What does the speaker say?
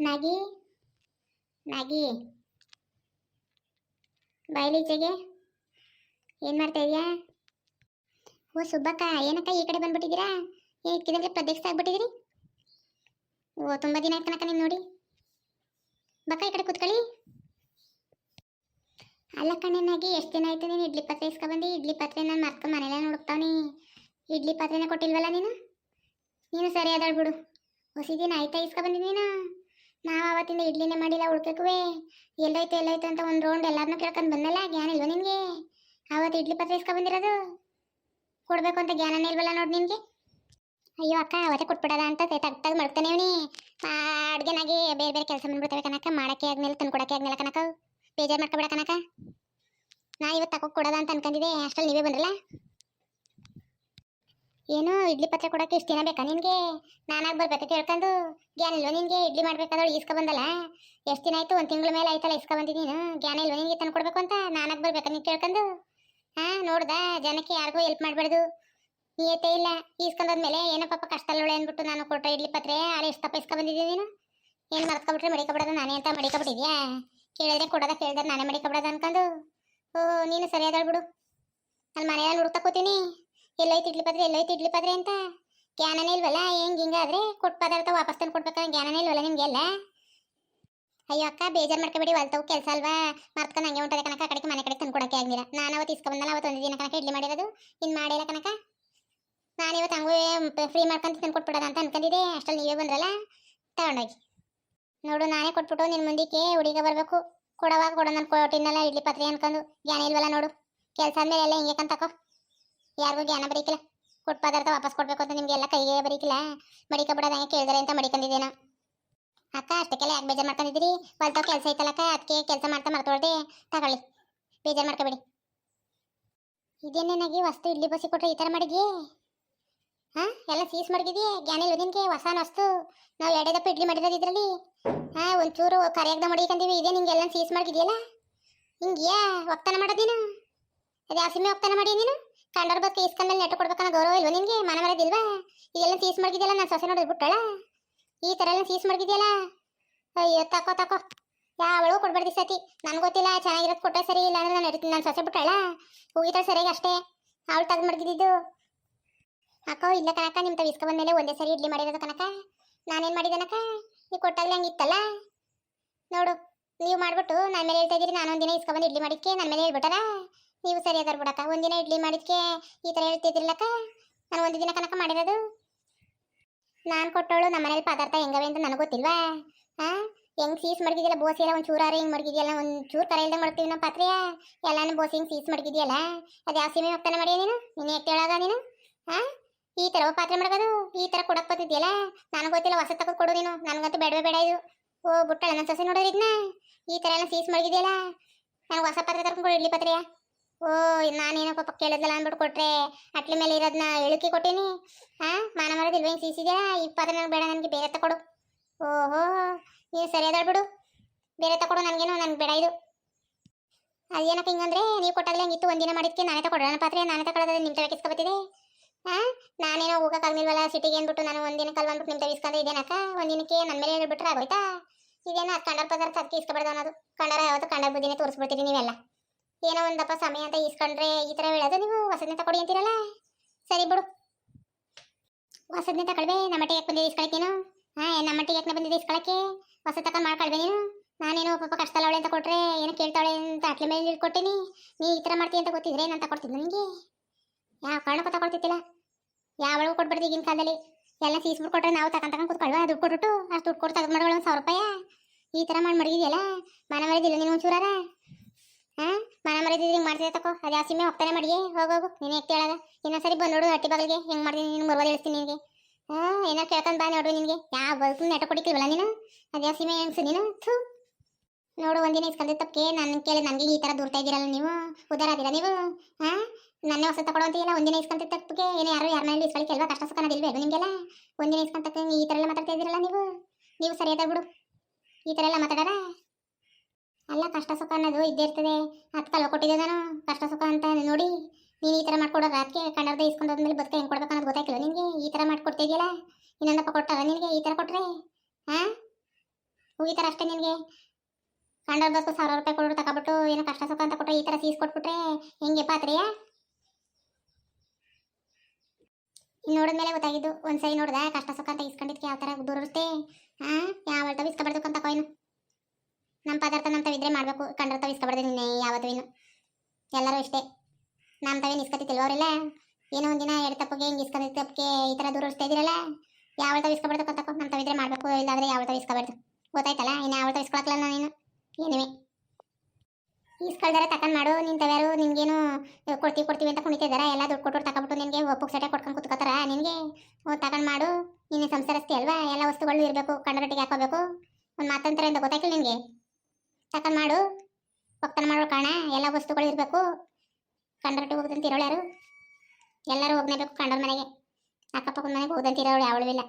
ನಾಗಿ ನಾಗಿ ಬಾಯ್ಲೀಚೆಗೆ ಏನು ಮಾಡ್ತಾ ಇದೀಯಾ? ಓ, ಸುಬ್ಬಕ್ಕ, ಏನಕ್ಕ ಈ ಕಡೆ ಬಂದ್ಬಿಟ್ಟಿದ್ದೀರಾ? ಇಕ್ಕಿದಂಗೆ ಪ್ರದೇಶ ಆಗ್ಬಿಟ್ಟಿದ್ದೀರಿ ಓ, ತುಂಬ ದಿನ ಆಯ್ತು ಕನಕ ನೋಡಿ. ಬಕ್ಕ, ಈ ಕಡೆ ಕೂತ್ಕೊಳ್ಳಿ. ಅಲ್ಲ ಕಣ್ಣನಾಗಿ ಎಷ್ಟು ದಿನ ಆಯ್ತು ನೀನು ಇಡ್ಲಿ ಪಾತ್ರೆ ಇಸ್ಕೊಬಂದು? ಇಡ್ಲಿ ಪಾತ್ರೆ ನಾನು ಮರ್ತು ಮನೆಯಲ್ಲ ನೋಡ್ತಾವನಿ. ಇಡ್ಲಿ ಪಾತ್ರೆನ ಕೊಟ್ಟಿಲ್ವಲ್ಲ ನೀನು? ನೀನು ಸರಿ ಅದಾಳ್ ಬಿಡು. ಹೊಸ ದಿನ ಆಯ್ತಾ ಇಸ್ಕೊಬಂದಿ ನೀನು? ನಾವು ಅವತ್ತಿಂದ ಇಡ್ಲಿನೇ ಮಾಡಿಲ್ಲ ಉಳ್ಕಕ್ಕುವೆ ಎಲ್ಲೋಯ್ತು ಎಲ್ಲೋಯ್ತು ಅಂತ ಒಂದು ರೌಂಡ್ ಎಲ್ಲಾರನ್ನೂ ಕೇಳ್ಕೊಂಡು ಬಂದಲ್ಲ ಜ್ಞಾನ ಇಲ್ವ ನಿನಗೆ? ಅವತ್ತು ಇಡ್ಲಿ ಪತ್ರ ಇಸ್ಕೊ ಬಂದಿರೋದು? ಕೊಡ್ಬೇಕು ಅಂತ ಜ್ಞಾನನೇ ಇಲ್ವಲ್ಲ ನೋಡಿ ನಿನಗೆ? ಅಯ್ಯೋ ಅಕ್ಕ, ಅವತ್ತೇ ಕೊಟ್ಬಿಡಲ್ಲ ಅಂತ ತಗ್ತಾಗ ಮಡ್ತಾನೆ ಅವನಿ. ಅಡ್ಗೆನಾಗಿ ಬೇರೆ ಬೇರೆ ಕೆಲಸ ಬಂದ್ಬಿಡ್ತವೆ ಕನಕ ಮಾಡೋಕೆ ಆದ್ಮೇಲೆ ತಂದು ಕೊಡಕ್ಕೆ ಆದ್ಮೇಲೆ ಕನಕ ಬೇಜಾರು ಮಾಡ್ಕೊಬೇಡ ಕನಕ ನಾ ಇವತ್ತು ತಗೋ ಕೊಡೋದ ಅಂತ ಅನ್ಕೊಂಡಿದ್ದೆ ಅಷ್ಟರಲ್ಲಿ ನೀವೇ ಬಂದ್ರಲ್ಲ? ಏನು ಇಡ್ಲಿ ಪತ್ರೆ ಕೊಡಕ್ಕೆ ಇಷ್ಟು ದಿನ ಬೇಕಾ ನಿನಗೆ? ನಾನಾಗಿ ಬರ್ಬೇಕು ಕೇಳ್ಕೊಂಡು. ಜ್ಞಾನ ಇಲ್ವ ನಿನಗೆ? ಇಡ್ಲಿ ಮಾಡ್ಬೇಕಾದ್ರೆ ಇಸ್ಕೊ ಬಂದಲ್ಲ. ಎಷ್ಟು ದಿನ ಆಯ್ತು? ಒಂದು ತಿಂಗಳ ಮೇಲೆ ಆಯ್ತಲ್ಲ ಇಸ್ಕೊ ಬಂದಿದ್ದು ನೀನು. ಜ್ಞಾನ ಇಲ್ವ ನಿನಗೆ ತಂದು ಕೊಡ್ಬೇಕು ಅಂತ ನಾನಾಗಿ ಬರ್ಬೇಕಾ ನೀನು ಕೇಳ್ಕೊಂಡು. ಹಾ, ನೋಡ್ದ? ಜನಕ್ಕೆ ಯಾರಿಗೂ ಹೆಲ್ಪ್ ಮಾಡಬಾರ್ದು. ನೀಯತೆ ಇಲ್ಲ. ಈಸ್ಕೊಂಡಾದ್ಮೇಲೆ ಏನೋ ಪಾಪ ಕಷ್ಟ ಅಲ್ಲೋಳೆ ಅಂದ್ಬಿಟ್ಟು ನಾನು ಕೊಟ್ಟರೆ ಇಡ್ಲಿ ಪತ್ರೆ ಆರೆ ಎಷ್ಟು ತಪ್ಪ ಇಸ್ಕೊ ಬಂದಿದ್ದೀನಿ ನೀನು? ಏನು ಮರ್ತ್ಕೊಬಿಟ್ರೆ ಮಡಿಕೊಬಿಡೋದು? ನಾನೇ ಅಂತ ಮಡಿಕೊಬಿಟ್ಟಿದ್ಯಾ? ಕೇಳಿದ್ರೆ ಕೊಡೋದ, ಕೇಳಿದ್ರೆ ನಾನೇ ಮಡಿಕೊಬಿಡೋದು ಅನ್ಕೊಂಡು. ಓ ನೀನು ಸರಿಯಾದ ಬಿಡು. ಅಲ್ಲಿ ಮನೆಯಲ್ಲಿ ಹುಡುಕ್ತಾ ಕೂತೀನಿ. ಎಲ್ಲೋಯ್ತು ಇಡ್ಲಿ ಪತ್ರೆ ಎಲ್ಲೋಯ್ತು ಇಡ್ಲಿ ಪತ್ರೆ ಅಂತ? ಜ್ಞಾನನೇ ಇಲ್ವಲ್ಲ, ಹೆಂಗ್ ಹಿಂಗಾದ್ರೆ ಕೊಟ್ಟು ಪದಾರ್ಥ ವಾಪಸ್ ತಂದು ಕೊಡ್ಬೇಕಾದ್ರೆ ಜ್ಞಾನನೇ ಇಲ್ವಲ್ಲ ನಿಮ್ಗೆಲ್ಲ ಅಯ್ಯೋ ಅಕ್ಕ, ಬೇಜಾರ್ ಮಾಡ್ಕೋಬೇಡಿ, ಹೊಲ್ತವು ಕೆಲಸ ಅಲ್ವಾ? ಮರ್ತ್ಕೊಂಡು ಹಂಗೆ ಉಂಟದ ಕನಕ ಕಡೆಗೆ ಮನೆ ಕಡೆ ತಂದು ಕೊಡಕ್ಕೆ ಆಗಿಲ್ಲ ನಾನು ಅವತ್ತು ಇಸ್ಕೊಂಬಂದಲ್ಲ ಅವತ್ತು ಒಂದು ದಿನ ಕನಕ ಇಡ್ಲಿ ಮಾಡಿರೋದು. ಇನ್ನು ಮಾಡಿಲ್ಲ ಕನಕ ನಾನು ಇವತ್ತು ಹಂಗೂ ಫ್ರೀ ಮಾಡ್ಕೊಂತ ತಂದು ಕೊಟ್ಬಿಡೋದ ಅಂತ ಅನ್ಕೊಂಡಿದ್ದೆ ಅಷ್ಟಲ್ಲಿ ನೀವೇ ಬಂದ್ರಲ್ಲ? ತಗೊಂಡೋಗಿ. ನೋಡು, ನಾನೇ ಕೊಟ್ಬಿಟ್ಟು ನಿನ್ನ ಮುಂದಕ್ಕೆ ಹುಡುಗ ಬರಬೇಕು. ಕೊಡವಾಗ ಕೊಡೋ ನಾನು ಕೊಟ್ಟಿನಲ್ಲ ಇಡ್ಲಿ ಪತ್ರೆ ಅನ್ಕೊಂಡು. ಜ್ಞಾನ ಇಲ್ವಲ್ಲ ನೋಡು. ಕೆಲಸ ಮೇಲೆ ಎಲ್ಲ ಹಿಂಗೆ ಕಂತಕೋ ಯಾರಿಗೂ ಜ್ಞಾನ ಬರೀಕಿಲ್ಲ ಕೊಟ್ಟು ಪದಾರ್ಥ ವಾಪಸ್ ಕೊಡ್ಬೇಕು ಅಂತ ನಿಮ್ಗೆ ಎಲ್ಲ ಕೈಗೆ ಬರೀಕಿಲ್ಲ ಮಡಿಕ ಬಿಡೋದಂಗೆ ಕೇಳಿದ್ರೆ ಅಂತ ಮಡಿಕೊಂಡಿದ್ದೇನೋ ಅಕ್ಕ ಅಷ್ಟಕ್ಕೆಲ್ಲ ಯಾಕೆ ಬೇಜಾರು ಮಾಡ್ಕೊಂಡಿದ್ದೀರಿ? ಹೊಲ್ತಾವ್ ಕೆಲಸ ಐತಲ್ಲಕ್ಕ ಅದಕ್ಕೆ ಕೆಲಸ ಮಾಡ್ತಾ ಮರ್ತೊಳ್ದೆ ತಗೊಳ್ಳಿ. ಬೇಜಾರು ಮಾಡ್ಕೋಬೇಡಿ. ಇದೇನೇನಾಗಿ ವಸ್ತು ಇಲ್ಲಿ ಬಸಿ ಕೊಟ್ಟರೆ ಈ ಥರ ಮಾಡಿದ್ಯೇ? ಹಾ, ಎಲ್ಲ ಸೀಸ್ ಮಡಗಿದ್ಯೆ? ಜ್ಞಾನ ಇಲ್ವ ನಿನಗೆ ಹೊಸ ವಸ್ತು. ನಾವು ಎಡೆದಪ್ಪ ದಪ್ಪ ಇಡ್ಲಿ ಮಾಡಿರೋದು ಇದರಲ್ಲಿ. ಹಾ, ಒಂಚೂರು ಕರಿಯಾಗ್ದ ಮಡಿಕಂದೀವಿ ಇದೇ ನಿಂಗೆ ಎಲ್ಲ ಸೀಸ್ ಮಾಡಿದ್ಯಲ್ಲ ಹಿಂಗೆ ಯಾ ಒಕ್ತಾನ ಮಾಡೋದು ನೀನು? ಅದು ಸಿಮ್ಮೆ ಒಕ್ತಾನ ಮಾಡಿ ನೀನು? ಕಂಡರ್ ಬಸ್ ಇಸ್ಕೊಂಡ್ಮೇಲೆ ನೆಟ್ಟು ಕೊಡ್ಬೇಕನ್ನೋ ಗೌರವ ಇಲ್ವ ನಿನ್ಗೆ? ಮನ ಮರದಿಲ್ವಾ ಇದೆಲ್ಲ ಸೀಸ್ ಮಡಗಿದೆಯಲ್ಲ ನಾನು ಸೊಸೆ ನೋಡಿದ್ ಬಿಟ್ಟಳ? ಈ ಥರ ಎಲ್ಲ ಸೀಸ್ ಮಡಗಿದೆಯಲ್ಲ? ಅಯ್ಯೋ, ತಕೋ ತಕೋ. ಯಾವಳು ಕೊಡ್ಬಾರ್ದು ಸತಿ. ನನ್ಗೆ ಗೊತ್ತಿಲ್ಲ, ಚೆನ್ನಾಗಿರೋದು ಕೊಟ್ಟರೆ ಸರಿ ಇಲ್ಲ ಅಂದ್ರೆ ನಾನು ನಡೀತೀನಿ ನಾನು ಸೊಸೆ ಬಿಟ್ಟಳ? ಹೋಗಿದ್ರೆ ಸರಿಯಾಗಿ ಅಷ್ಟೇ. ಅವಳು ತೆಗ್ದು ಮಡಗಿದ್ದು ಅಕ್ಕೋ, ಇಲ್ಲ ಕನಕ ನಿಮ್ಮ ತಾವು ಮೇಲೆ ಒಂದೇ ಸರಿ ಇಡ್ಲಿ ಮಾಡಿರೋದು ಕನಕ ನಾನೇನು ಮಾಡಿದನಕ ನೀವು ಕೊಟ್ಟಾಗಲೇ ಹಂಗಿತ್ತಲ್ಲ ನೋಡು, ನೀವು ಮಾಡ್ಬಿಟ್ಟು ನನ್ನ ಮೇಲೆ ಹೇಳ್ತಾ ಇದ್ದೀರಿ ನಾನೊಂದಿನ ಇಸ್ಕೊಂಡ್ ಬಂದು ಇಡ್ಲಿ ಮಾಡಿಕ್ಕೆ ನನ್ನ ಮೇಲೆ ಹೇಳ್ಬಿಟ್ಟಾರ? ನೀವು ಸರಿ ಅದಾರ ಒಂದಿನ ಇಡ್ಲಿ ಮಾಡಿದ್ಕೆ ಈ ಥರ ಹೇಳ್ತಿದಿರಲ್ಲಕ ನಾನು ಒಂದು ದಿನ ಕನಕ ಮಾಡಿರೋದು. ನಾನು ಕೊಟ್ಟವಳು ನಮ್ಮ ಮನೇಲಿ ಪದಾರ್ಥ ಹೆಂಗವೆ ಅಂತ ನನಗೆ ಗೊತ್ತಿಲ್ವಾ? ಹಾ ಹೆಂಗ್ ಸೀಸ್ ಮಡಗಿದ್ಯಲ್ಲ, ಬೋಸಿ ಎಲ್ಲ ಒಂದು ಚೂರಾರ ಹಿಂಗೆ ಮಡಗಿದ್ಯಲ್ಲ ಒಂದು ಚೂರು ತರ ಇಲ್ದಂಗೆ ಮಾಡ್ತೀವಿ ನಾವು ಪಾತ್ರೆಯ. ಎಲ್ಲಾನು ಬೋಸಿ ಹಿಂಗೆ ಸೀಸ್ ಮಡಗಿದ್ಯಲ್ಲ, ಅದು ಯಾವ ಸೀಮೆ ಹೋಗ್ತಾನೆ ಮಾಡಿಯ ನೀನು? ನೀನು ಯಾಕೆ ನೀನು? ಹಾ ಈ ಥರ ಪಾತ್ರೆ ಮಾಡ್ಕೋದು ಈ ಥರ ಕೊಡಕ್ ಬರ್ತಿದ್ಯಲ್ಲ ನನಗೆ ಗೊತ್ತಿಲ್ಲ ಹೊಸ ತಗೋ ಕೊಡು ನೀನು. ನನಗಂತೂ ಬೇಡವೇ ಬೇಡ ಇದು. ಓ, ಬುಟ್ಟಳ ನನ್ನ ಸೊಸೆ ನೋಡೋರು ಇದನ್ನ ಈ ಥರ ಎಲ್ಲ ಸೀಸ್ ಮಡಗಿದ್ಯಲ್ಲ? ನನಗೆ ಹೊಸ ಪಾತ್ರೆ ತರ್ಕೊಂಡು ಇಡ್ಲಿ ಪಾತ್ರೆಯ. ಓ, ನಾನೇನೋ ಪಾಪ ಕೇಳಿದ್ನಲ್ಲ ಅಂದ್ಬಿಟ್ಟು ಕೊಟ್ರೆ, ಅಟ್ಲಿ ಮೇಲೆ ಇರೋದನ್ನ ಇಳುಕಿ ಕೊಟ್ಟೀನಿ. ಹಾ ಮಾನ ಮರದಿಲ್ವ ಹಿಂಗೆ ಸೀಸಿದ್ಯಾ ಪಾತ್ರೆ ನನಗೆ ಬೇಡ ನನಗೆ, ಬೇರೆ ತಕೊಡು ಓಹೋ ನೀವು ಸರಿಯಾದ ಬಿಡು. ಬೇರೆ ತಕೊಡು ನನಗೇನು, ನನಗೆ ಬೇಡ ಇದು. ಅದೇನಪ್ಪ ಹಿಂಗಂದ್ರೆ, ನೀವು ಕೊಟ್ಟಾಗಲೇ ಹಂಗಿತ್ತು ಒಂದಿನ ಮಾಡಿದ್ಕೆ ನಾನೇ ತಗೊಳ್ಳೋಣ ನನ್ನ ಪಾತ್ರೆ, ನಾನೇ ತಗೊಳ್ಳೋದು ನಿಮ್ಮ ತಲೆ ಕಿಸ್ಕೊಬತ್ತಿದೆ ಹಾ ನಾನೇನೋ ಹೋಗೋಕ್ಕಾಗಲಿಲ್ವಲ್ಲ ಸಿಟಿಗೆ ಅಂದ್ಬಿಟ್ಟು ನಾನು ಒಂದಿನ ಕಲ್ ಬಂದ್ಬಿಟ್ಟು ನಿಮ್ಮ ತವಿಸ್ಕೊಂಡು ಇದೇನಕ್ಕ? ಒಂದಿನಕ್ಕೆ ನನ್ನ ಮೇಲೆ ಹೇಳ್ಬಿಟ್ರೆ ಆಗೋಯ್ತಾ? ಇದೇನೋ ಅದು ಕಂಡರ್ ಪದಾರ್ಥ ಅದಕ್ಕೆ ಇಸ್ಕೊಬಾರ್ದು ಅನ್ನೋದು. ಕಂಡರ ಯಾವತ್ತು ಕಂಡರ್ ಬುದ್ಧಿನೇ ತೋರಿಸ್ಬಿಡ್ತೀರಿ ನೀವೆಲ್ಲ. ಏನೋ ಒಂದಪ್ಪ ಸಮಯ ಅಂತ ಇಸ್ಕೊಂಡ್ರೆ ಈ ಥರ ಹೇಳೋದು, ನೀವು ಹೊಸದನ್ನೇ ತಗೊಡಿ ಅಂತೀರಲ್ಲ? ಸರಿ ಬಿಡು. ಹೊಸದನ್ನೇ ತಗೊಳ್ಬೇ, ನಮ್ಮ ಮಟ್ಟಿಗೆ ಯಾಕೆ ಇಸ್ಕೊಳಕ್ಕೆ ನೀನು? ಹಾ, ನಮ್ಮ ಮಟ್ಟಿಗೆ ಯಾಕೆ ಬಂದಿದ್ದು ಇಸ್ಕೊಳಕ್ಕೆ ಹೊಸ ತಕ ಮಾಡ್ಕೊಳ್ಬೇ ನೀನು? ನಾನೇನು ಪಾಪ ಕಷ್ಟ ಅವಳೆ ಅಂತ ಕೊಟ್ರೆ ಏನೋ ಕೇಳ್ತಾಳೆ ಅಂತ ಅಟ್ಲಿ ಮೇಲೆ ಕೊಟ್ಟಿನಿ ನೀ ಈ ಥರ ಮಾಡ್ತೀನಿ ಅಂತ ಗೊತ್ತಿದ್ರೆ ನಾನು ತಗೊಳ್ತಿದ್ದೆ ನನಗೆ ಯಾವ ಕಾರಣಕ್ಕೂ ತಗೊಳ್ತಿದ್ದಿಲ್ಲ. ಯಾವಳು ಕೊಟ್ಬಿಡ್ದು ಈಗಿನ ಕಾಲದಲ್ಲಿ. ಎಲ್ಲ ಸೀಸ್ಬಿಟ್ಟು ಕೊಟ್ಟರೆ ನಾವು ತಗೊಂಡ್ ತಗೊಂಡು ಕೂತ್ಕೊಳ್ವಾ, ದುಡ್ಡು ಕೊಟ್ಬಿಟ್ಟು ಅಷ್ಟು ದುಡ್ಡು ಕೊಟ್ಟು ತೆಗೆದು ಮಾಡ್ಕೊಳ್ಳೋ ಒಂದು ಸಾವಿರ ರೂಪಾಯ? ಈ ಥರ ಮಾಡಿ ಮಡಗಿದೆಯಲ್ಲ? ಮನ ಮರಿದಿಲ್ಲ ನೀನು ಒಂಚೂರಾರ? ಹಾ? ಹಿಂಗೆ ಮಾಡ್ತಿದ್ದೆ ತಕೋ. ಅದು ಯಾವ ಸಿಮ್ಮೆ ಹೋಗ್ತಾನೆ ಮಡಿಗೆ? ಹೋಗೋಗು ನೀನು ಯಾಕೆ ಹೇಳಾಗ ಇನ್ನೊಂದ್ಸರಿ ಬಂದು ನೋಡು ಹಟ್ಟಿ ಬಗಲಿಗೆ. ಹೆಂಗೆ ಮಾಡ್ತೀನಿ, ನೀನು ಮರ್ವಾದ ಹೇಳ್ತೀನಿ ನಿನಗೆ. ಹಾಂ ಏನೋ ಕೇಳ್ಕೊಂಡು ಬಾ ನೋಡು ನಿನಗೆ. ಯಾವ ಬದುಕು ನೆಟ ಕೊಡಿಕ್ಕಿಲ್ವಲ್ಲ ನೀನು? ಅದು ಯಾವ ಸಿಮ್ಮೆ ಹೆಂಗ್ಸು ನೀನು? ಥೂ. ನೋಡು, ಒಂದಿನ ಇಸ್ಕಲ್ದ ತಪ್ಪಕ್ಕೆ ನನ್ನ ಕೇಳಿ ನನಗೆ ಈ ಥರ ದೂರ್ತಾ ಇದ್ದೀರಲ್ಲ ನೀವು. ಉದಾರ ಆದಿರ ನೀವು. ಹಾಂ? ನನ್ನೇ ಹೊಸ ತಗೊಳ್ಳೋ ಅಂತೀಯಲ್ಲ, ಒಂದಿನ ಇಸ್ಕೊಂತ ತಪ್ಪಕ್ಕೆ ಏನೋ ಯಾರು ಯಾರ ಮೇಲೆ ಇಸ್ಕೊಳ್ಳಿ ಅಲ್ವಾ? ಕಷ್ಟ ಸುಖ ಅನ್ನೋದಿಲ್ವೇ ಅದು ನಿಮಗೆಲ್ಲ? ಒಂದಿನ ಇಸ್ಕೊಂತ ಈ ಥರ ಎಲ್ಲ ಮಾತಾಡ್ತಾ ಇದ್ದೀರಲ್ಲ ನೀವು? ನೀವು ಸರಿಯಾದ ಬಿಡು. ಈ ಥರ ಎಲ್ಲ ಮಾತಾಡಾರ? ಅಲ್ಲ ಕಷ್ಟ ಸುಖ ಅನ್ನೋದು ಇದ್ದೇ ಇರ್ತದೆ. ಹತ್ತು ಕಲ್ವ ಕೊಟ್ಟಿದ್ದೆ ನಾನು. ಕಷ್ಟ ಸುಖ ಅಂತ ನೋಡಿ, ನೀನು ಈ ಥರ ಮಾಡ್ಕೊಡೋದು ಅದಕ್ಕೆ ಕಣ್ಣರ್ದ ಇಸ್ಕೊಂಡು ಹೋದ್ಮೇಲೆ ಬದುಕ ಹೆಂಗೆ ಕೊಡ್ಬೇಕು ಅನ್ನೋದು ಗೊತ್ತಾಯ್ತಿಲ್ಲ ನಿನಗೆ? ಈ ಥರ ಮಾಡ್ಕೊಡ್ತಿದ್ಯಲ್ಲ ಇನ್ನೊಂದಪ್ಪ ಕೊಟ್ಟಾಗ ನಿನಗೆ ಈ ಥರ ಕೊಟ್ರೆ? ಹಾಂ? ಹೋಗಿತಾರ ಅಷ್ಟೇ ನಿನಗೆ? ಕಂಡರ್ ಬಸ್ಕು ಸಾವಿರ ರೂಪಾಯಿ ಕೊಡೋರು ತಗೊಬಿಟ್ಟು ಏನು ಕಷ್ಟ ಸುಖ ಅಂತ ಕೊಟ್ಟರೆ ಈ ಥರ ಸೀಸ್ ಕೊಟ್ಬಿಟ್ರೆ ಹೆಂಗೆ ಪಾತ್ರೆಯ? ನೋಡಿದ್ಮೇಲೆ ಗೊತ್ತಾಗಿದ್ದು. ಒಂದು ಸರಿ ನೋಡ್ದೆ ಕಷ್ಟ ಸುಖ ಅಂತ ಇಸ್ಕೊಂಡಿದ್ಕೆ ಯಾವ ಥರ ದೂರ ಇರುತ್ತೆ ಹಾಂ? ಯಾವ ಇಸ್ಕೊಬಾರ್ದು ಅಂತ ಕೊಯ್ನು ನಮ್ಮ ಪದಾರ್ಥ ನಮ್ಮ ತವಿದ್ರೆ ಮಾಡಬೇಕು. ಕಂಡ್ರ ತವ ಇಸ್ಕೊಬಾರ್ದು ನಿನ್ನೆ, ಯಾವತ್ತೂ ಇನ್ನು. ಎಲ್ಲರೂ ಇಷ್ಟೇ. ನಮ್ಮ ತವೇನು ಇಸ್ಕೊತಿಲ್ವ ಅವರೆಲ್ಲ? ಏನೋ ಒಂದಿನ ಎರಡು ತಪ್ಪಿಗೆ ಹಿಂಗೆ ಇಸ್ಕೊಂಡ್ ತಪ್ಪಿಗೆ ಈ ಥರ ದೂರ ಉಳಿಸ್ತಾ ಇದ್ದೀರಲ್ಲ? ಯಾವ ತವ ಇಸ್ಕೊಬಾರ್ದು ಕೊತ್ತಪ್ಪ ನಮ್ಮ ತವಿದ್ರೆ ಮಾಡಬೇಕು. ಇಲ್ಲಾದ್ರೆ ಯಾವ ತವ ಇಸ್ಕೊಬಾರ್ದು. ಗೊತ್ತಾಯ್ತಲ್ಲ? ಇನ್ನು ಯಾವ ತವ ಇಸ್ಕೊಳಕ್ಕಲ್ಲ ನಾನೇನು ಏನಿವೆ ಇಸ್ಕೊಳ್ದಾರೆ ತಕೊಂಡ್ ಮಾಡು. ನಿನ್ ತವ್ಯಾರು ನಿನ್ಗೇನು ಕೊಡ್ತೀವಿ ಕೊಡ್ತೀವಿ ಅಂತ ಕುಣಿತಿದಾರ ಎಲ್ಲ ದುಡ್ಡು ಕೊಟ್ಟರು ತಗೊಬಿಟ್ಟು ನಿನಗೆ ಒಪ್ಪು ಸೆಟೆ ಕೊಟ್ಕೊಂಡು ಕುತ್ಕೋತಾರ ನಿನಗೆ? ತಗೊಂಡ್ ಮಾಡು. ನಿನ್ನ ಸಂಸಾರಸ್ತಿ ಅಲ್ವಾ? ಎಲ್ಲ ವಸ್ತುಗಳು ಇರಬೇಕು. ಕಂಡರಟ್ಟಿಗೆ ಹಾಕೋಬೇಕು. ಒಂದು ಮಾತಂತರ ಅಂತ ಗೊತ್ತಾಯ್ತು ನಿನಗೆ? ತಕೊಂಡ್ ಮಾಡು. ಪಕ್ಕನ ಮಾಡೋ ಕಾಣ ಎಲ್ಲ ವಸ್ತುಗಳು ಇರಬೇಕು. ಹೋಗ್ದಂತ ಇರೋಳು ಯಾರು? ಎಲ್ಲರೂ ಹೋಗ್ನೇಬೇಕು ಕಂಡರ ಮನೆಗೆ. ಅಕ್ಕಪಕ್ಕದ ಮನೆಗೆ ಹೋಗುದಂತ ಇರೋಳು ಯಾವಳು ಇಲ್ಲ.